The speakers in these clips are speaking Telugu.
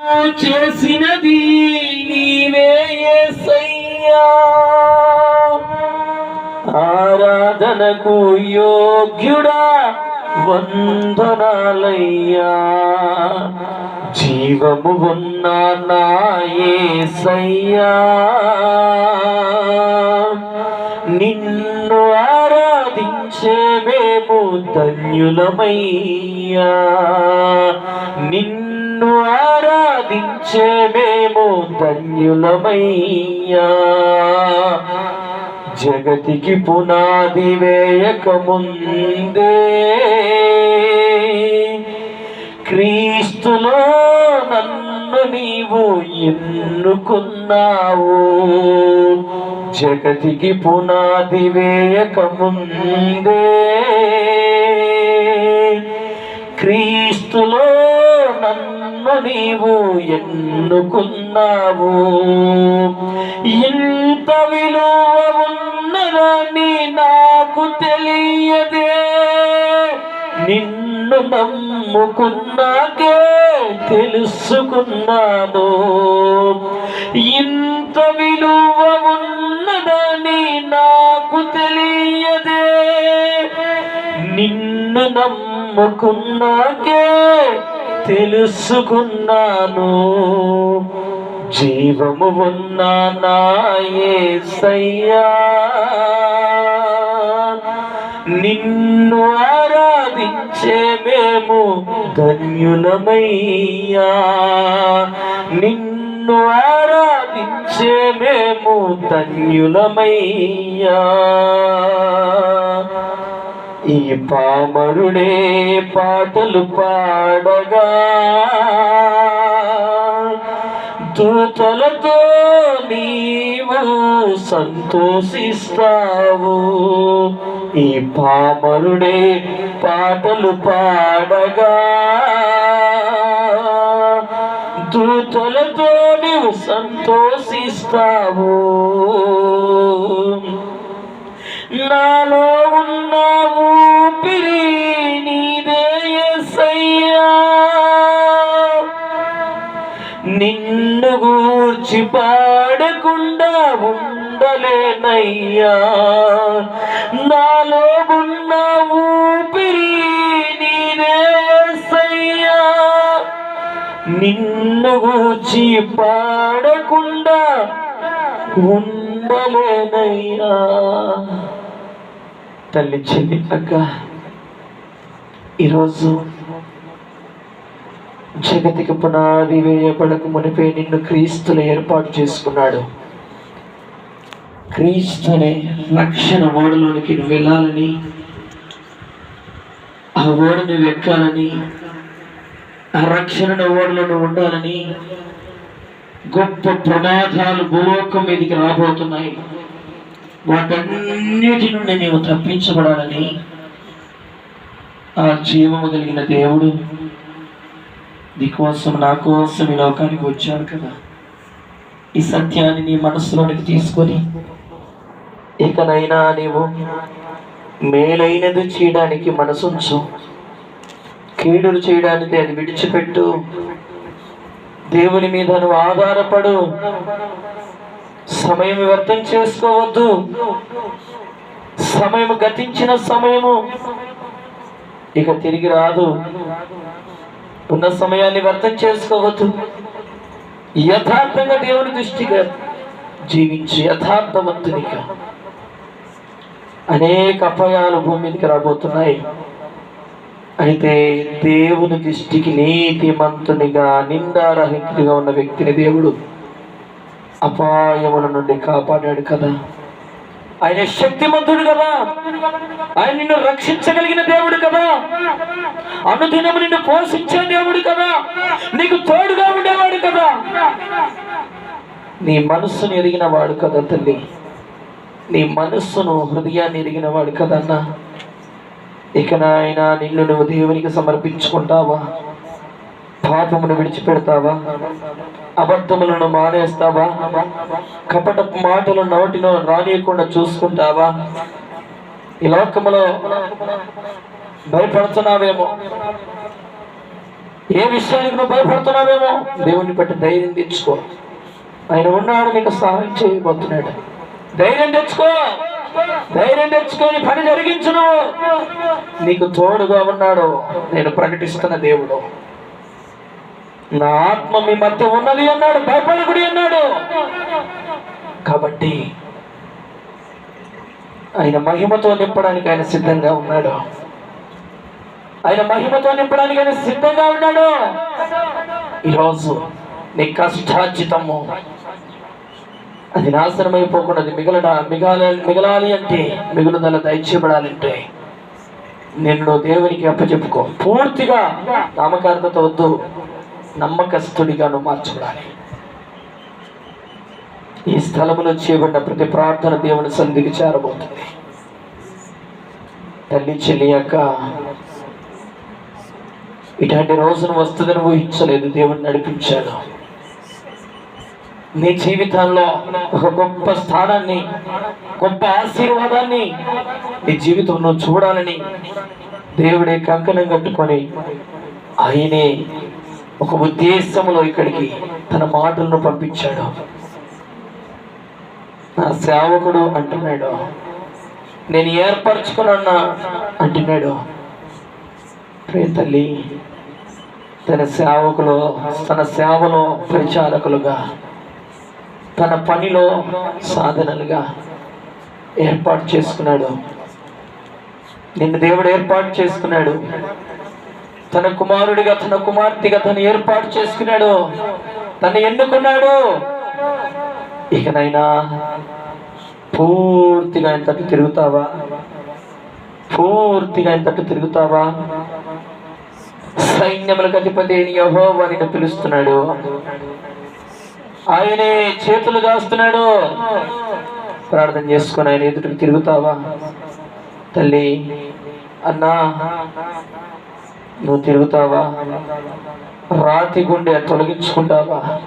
చేసినది నీవే ఆరాధనకు యోగ్యుడా వందనాలయ్యా. జీవము ఉన్న నాయసయ్యా నిన్ను ఆరాధించే మేము ధన్యులమయ్యా. నిన్ను నిన్ను ఆరాధించే మేము ధన్యులమయ్యా. జగతికి పునాది వేయక ముందే క్రీస్తులో నన్ను నీవు ఎన్నుకున్నావు. జగతికి పునాది వేయక ముందే క్రీస్తులో నీవు ఎన్నుకున్నావు? ఇంత విలువ ఉన్నదని నాకు తెలియదే. నిన్ను నమ్ముకున్నాకే తెలుసుకున్నాను. ఇంత విలువ ఉన్నదని నాకు తెలియదే. నిన్ను నమ్ముకున్నాకే తెలుసుకున్నాను. జీవము ఉన్న నాయసయ్యా నిన్ను ఆరాధించే మేము ధన్యులమయ్యా. నిన్ను ఆరాధించే మేము ధన్యులమయ్యా. ఈ పామరుడే పాటలు పాడగా దూతలతో నీవు సంతోషిస్తావు. ఈ పామరుడే పాటలు పాడగా దూతలతో నీవు సంతోషిస్తావు. నాలో ఉన్నావు నిన్ను గూర్చి పాడకుండా ఉండలేనయ్యా. నాలో ఉన్న ఊపిరి నీనేసయ్యా నిన్ను గూర్చి పాడకుండా ఉండలేనయ్యా. తల్లి చెల్లి అక్క ఈరోజు జగతికి పునాది వేయబడక మునిపే నిన్ను క్రీస్తులు ఏర్పాటు చేసుకున్నాడు. క్రీస్తు అనే రక్షణ ఓడలోనికి నువ్వు వెళ్ళాలని ఆ ఓడ నువ్వు ఎక్కాలని ఆ రక్షణ ఓడలో నువ్వు ఉండాలని గొప్ప ప్రమాదాలు భూలోకం మీదకి రాబోతున్నాయి. వాటన్నిటి నుండి నీవు తప్పించబడాలని ఆ జీవము కలిగిన దేవుడు నీకోసం నా కోసం ఈ లోకానికి వచ్చాడు కదా. ఈ సత్యాన్ని నీ మనసులోనికి తీసుకొని ఇకనైనా నీవు మేలైనది చేయడానికి మనసుంచు. కీడులు చేయడానికి అది విడిచిపెట్టు. దేవుని మీద నువ్వు ఆధారపడు. సమయం వ్యర్థం చేసుకోవద్దు. సమయం గతించిన సమయము ఇక తిరిగి రాదు. ఉన్న సమయాన్ని వ్యర్థం చేసుకోవద్దు. యథార్థంగా దేవుని దృష్టిగా జీవించి యథార్థవంతునిగా అనేక అపాయాలు భూమికి రాబోతున్నాయి. అయితే దేవుని దృష్టికి నీతిమంతునిగా నిందారహితుడిగా ఉన్న వ్యక్తిని దేవుడు అపాయముల నుండి కాపాడాడు కదా. ఆయన శక్తిమంతుడు కదా. ఆయన నిన్ను రక్షించగలిగిన దేవుడు కదా. అనుదినము నిన్ను పోషించే దేవుడు కదా. నీకు తోడుగా ఉండేవాడు కదా. నీ మనస్సును ఎరిగిన వాడు కదా తల్లి. నీ మనస్సును హృదయాన్ని ఎరిగిన వాడు కదన్నా ఇక నాయన నిన్ను నువ్వు దేవునికి సమర్పించుకుంటావా? పాపమును విడిచిపెడతావా? అబద్ధములను మానేస్తావా? కపట మాటలు నోటిలో రానియకుండా చూసుకుంటావా? ఈ లోకములో భయపడుతున్నావేమో? ఏ విషయానికి నువ్వు భయపడుతున్నావేమో? దేవుని బట్టి ధైర్యం తెచ్చుకో. ఆయన ఉన్నాడు నీకు సహాయం చేయబోతున్నాడు. ధైర్యం తెచ్చుకో. ధైర్యం తెచ్చుకొని పని జరిగించును నీకు తోడుగా ఉన్నాడు. నేను ప్రకటిస్తున్న దేవుడు. నా ఆత్మ మీ మధ్య ఉన్నది అన్నాడు భయపడకుడి అన్నాడు. కాబట్టి ఆయన మహిమతో నింపడానికి ఆయన సిద్ధంగా ఉన్నాడు. ఆయన మహిమతో నింపడానికి ఆయన సిద్ధంగా ఉన్నాడు. ఈరోజు నీ కష్టార్జితము అది నాశనం అయిపోకుండా అది మిగలడా మిగాల మిగలాలి అంటే మిగులుదల దయచేయబడాలంటే నిన్ను దేవునికి అప్పచెప్పుకో. పూర్తిగా నామకార్థత వద్దు. నమ్మకస్తుడిగాను మార్చబడాలి ఈ స్థలంలో చేయబడిన ప్రతి ప్రార్థన దేవుని సంధికి చేరబోతుంది. తల్లి చెల్లి యొక్క రోజును వస్తుందని ఊహించలేదు దేవుడు నడిపించాడు నీ జీవితంలో ఒక గొప్ప స్థానాన్ని గొప్ప ఆశీర్వాదాన్ని నీ జీవితంలో చూడాలని దేవుడే కంకణం కట్టుకొని ఆయనే ఒక ఉద్దేశంలో ఇక్కడికి తన మాటలను పంపించాడు. నా సేవకుడు అంటున్నాడు నేను ఏర్పరచుకున్నా అంటున్నాడు. ప్రేతల్లి తన సేవకులు తన సేవలో పరిచారకులుగా తన పనిలో సాధనలుగా ఏర్పాటు చేసుకున్నాడు. నిన్ను దేవుడు ఏర్పాటు చేసుకున్నాడు. తన కుమారుడిగా తన కుమార్తెగా తను ఏర్పాటు చేసుకున్నాడు. తను ఎన్నుకున్నాడు? ఇకనైనా పూర్తిగా ఆయన తట్టు తిరుగుతావా? పూర్తిగా ఆయన తట్టు తిరుగుతావా? సైన్యములకు అధిపతి అయిన యెహోవా పిలుస్తున్నాడు. ఆయనే చేతులు దాస్తున్నాడు ప్రార్థన చేసుకుని ఆయన ఎదుటికి తిరుగుతావా? తల్లి అన్నా నువ్వు తిరుగుతావా? రాతి గుండె తొలగించుకుంటావా?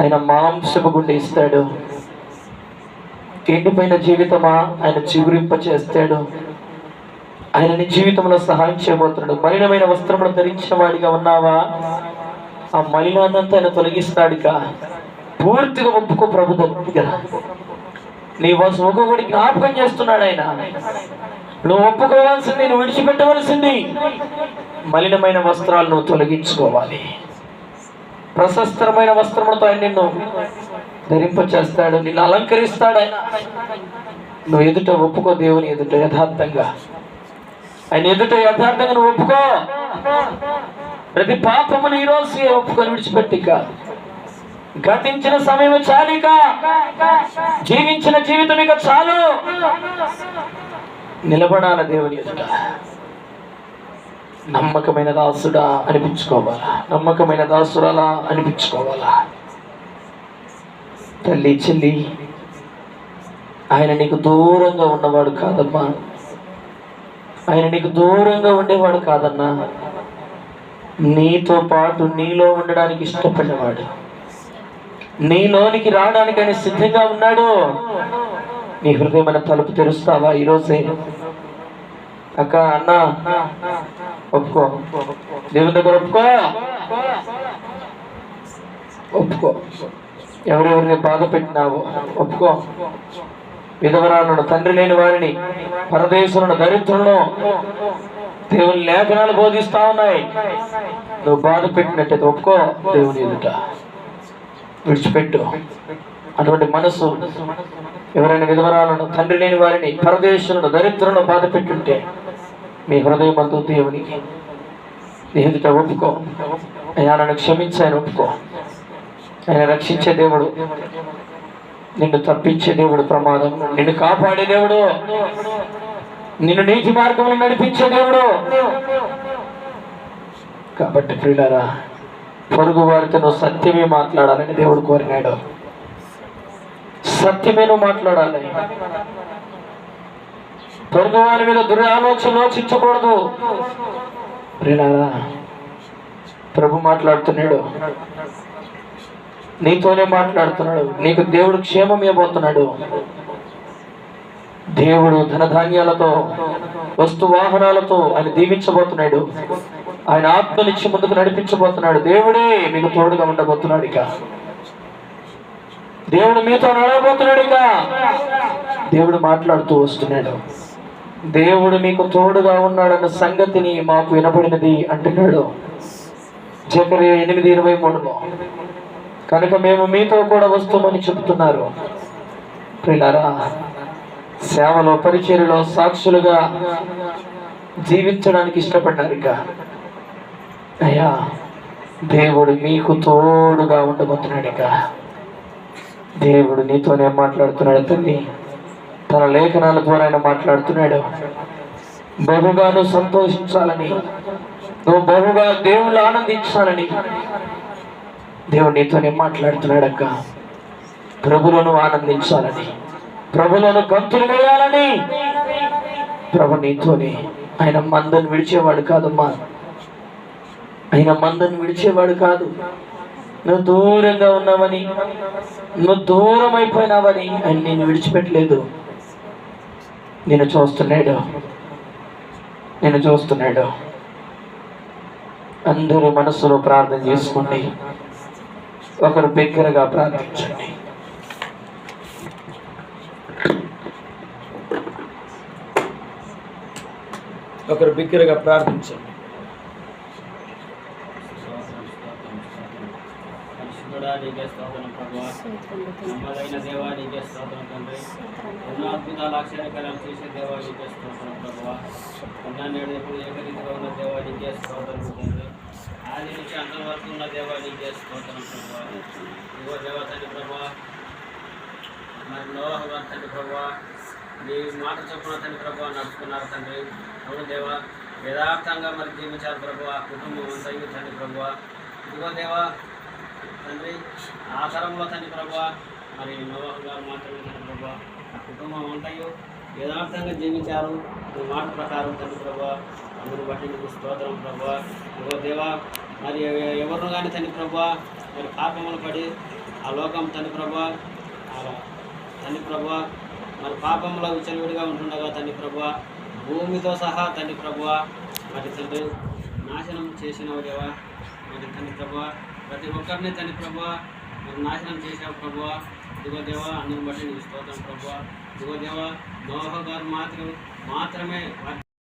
ఆయన మాంసపు గుండె ఇస్తాడు. ఎండిపోయిన జీవితమా? ఆయన చిగురింప చేస్తాడు ఆయన నీ జీవితంలో సహాయం చేయబోతున్నాడు. మలినమైన వస్త్రములు ధరించిన వాడిగా ఉన్నావా? ఆ మలినాన్నంతా ఆయన తొలగిస్తాడిక పూర్తిగా ఒప్పుకో ప్రభు దగ్గర. నీ వసు ఒక్కొక్కటి జ్ఞాపకం చేస్తున్నాడు ఆయన. నువ్వు ఒప్పుకోవాల్సింది నువ్వు విడిచిపెట్టవలసింది. మలినమైన వస్త్రాలను తొలగించుకోవాలి. ప్రశస్తరమైన వస్త్రములతో ఆయన నిన్ను ధరింపచేస్తాడు నిన్ను అలంకరిస్తాడు ఆయన. నువ్వు ఎదుట ఒప్పుకో దేవుని ఎదుట యథార్థంగా. ఆయన ఎదుట యథార్థంగా నువ్వు ఒప్పుకో. ప్రతి పాపమును ఈరోజు రోజు ఒప్పుకొని విడిచిపెట్టిక? గతించిన సమయం చాలిక. జీవించిన జీవితం ఇక చాలు. నిలబడాల దేవుని ఎదుట. నమ్మకమైన దాసుడా అనిపించుకోవాలా? నమ్మకమైన దాసురాలా అనిపించుకోవాలా? తల్లి చెల్లి ఆయన నీకు దూరంగా ఉన్నవాడు కాదమ్మా. ఆయన నీకు దూరంగా ఉండేవాడు కాదన్నా. నీతో పాటు నీలో ఉండడానికి ఇష్టపడినవాడు. నీలోనికి రావడానికి ఆయన సిద్ధంగా ఉన్నాడు. నీ హృదయమైన తలుపు తెరుస్తావా ఈరోజే? అక్క అన్న ఒప్పుకో. దేవుని దగ్గర ఒప్పుకో. ఒప్పుకో. ఎవరెవరిని బాధ పెట్టినావు ఒప్పుకో. విధవరాలను తండ్రి లేని వారిని పరదేశులను దరిద్రులను దేవుని లేఖనాలు బోధిస్తా ఉన్నాయి. నువ్వు బాధ పెట్టినట్టయితే ఒప్పుకో దేవుని ఎదుట. విడిచిపెట్టు. అటువంటి మనసు ఎవరైనా విధవరాలను తండ్రి లేని వారిని పరదేశులను దరిద్రులను బాధ పెట్టుంటే మీ హృదయం అందు దేవునికి ఎదుట ఒప్పుకో. అయ్యా నన్ను క్షమించాయని ఒప్పుకో. ఆయన రక్షించే దేవుడు నిన్ను తప్పించే దేవుడు ప్రమాదం. నిన్ను కాపాడే దేవుడు నిన్ను నీతి మార్గంలో నడిపించే దేవుడు. కాబట్టి ప్రియులారా పొరుగు వారితో నువ్వు సత్యమే మాట్లాడాలని దేవుడు కోరినాడు. సత్యమే నువ్వు మాట్లాడాలి పొరుగు వారి మీద దురాలోచన లోచించకూడదు ప్రియులారా ప్రభు మాట్లాడుతున్నాడు. నీతోనే మాట్లాడుతున్నాడు. నీకు దేవుడు క్షేమం ఇవ్వబోతున్నాడు. దేవుడు ధనధాన్యాలతో వస్తు వాహనాలతో ఆయన దీవించబోతున్నాడు. ఆయన ఆత్మనిచ్చి ముందుకు నడిపించబోతున్నాడు. దేవుడే మీకు తోడుగా ఉండబోతున్నాడు ఇక. దేవుడు మీతో నడవబోతున్నాడు ఇక. దేవుడు మాట్లాడుతూ వస్తున్నాడు. దేవుడు మీకు తోడుగా ఉన్నాడన్న సంగతిని మాకు వినపడినది అంటున్నాడు. జకరియా ఎనిమిది ఇరవై మూడులో. కనుక మేము మీతో కూడా వస్తామని చెబుతున్నారు. ప్రియులారా సేవలో పరిచర్యలో సాక్షులుగా జీవించడానికి ఇష్టపడ్డారు ఇక. అయ్యా దేవుడు మీకు తోడుగా ఉండబోతున్నాడు ఇక. దేవుడు నీతోనే మాట్లాడుతున్నాడు తల్లి. తన లేఖనాల ద్వారా ఆయన మాట్లాడుతున్నాడు. బహుగా నువ్వు సంతోషించాలని నువ్వు బహుగా దేవుళ్ళు ఆనందించాలని దేవుడు నీతోనే మాట్లాడుతున్నాడక్క ప్రభులను ఆనందించాలని ప్రభులను గంతులు వేయాలని ప్రభు నీతోనే ఆయన మందని విడిచేవాడు కాదమ్మా. ఆయన మందని విడిచేవాడు కాదు. నువ్వు దూరంగా ఉన్నావని నువ్వు దూరం అయిపోయినావని ఆయన నేను విడిచిపెట్టలేదు. నేను చూస్తున్నాడు. నేను చూస్తున్నాడు. అందరూ మనసులో ప్రార్థన చేసుకోండి ఒకరు బిగ్గరగా ప్రార్థించండి. ఒకరు బిగ్గరగా ప్రార్థించండి. పరిశుద్ధుడా నీకే స్తోత్రం ప్రభా. నమ్మదైన దేవా నీకే స్తోత్రం తండ్రి. ఎన్నో అద్భుతాలు ఆశ్చర్యకరాలు చేసే దేవా నీకే స్తోత్రం ప్రభా. ఉన్నా నేడు ఎప్పుడు ఏకరీతిగా ఉన్న దేవా నీకే స్తోత్రం తండ్రి. ఆది నుంచి అంతం వరకు ఉన్న దేవా నీకే స్తోత్రం ప్రభా. ఇదిగో దేవా తండ్రి ప్రభా. మరి నోహ గారు తండ్రి ప్రభా. నీ మాట చొప్పున తండ్రి ప్రభా నడుచుకున్నారు తండ్రి. అవును దేవా యథార్థంగా మరి జీవించారు ప్రభా. కుటుంబం అంతా తండ్రి ప్రభా. ఇదిగో దేవా తండ్రి ఆ తరంలో తండ్రి ప్రభా మరి నోవాహ గారు మాత్రమే తండ్రి ప్రభా కుటుంబం ఉంటాయో యథార్థంగా జీవించారు. నీ మాట ప్రకారం తండ్రి ప్రభా అందును బట్టి నీకు స్తోత్రం ప్రభా. ఇదిగో దేవా మరి ఎ- కానీ తండ్రి ప్రభా మరి పాపములు పడి ఆ లోకం తండ్రి ప్రభా తండ్రి ప్రభా మరి పాపంలో విచలవిడిగా ఉంటుండగా తండ్రి ప్రభా భూమితో సహా తండ్రి ప్రభా మరి తండ్రి నాశనం చేసిన దేవా. మరి తండ్రి ప్రభా ప్రతి ఒక్కరిని తండ్రి ప్రభా మరి నాశనం చేశావు ప్రభా. ఇదిగో దేవా అందరిని బట్టి నీకు స్తోత్రం ప్రభా. ఇదిగో దేవా నోహ గారు మాత్రం మాత్రమే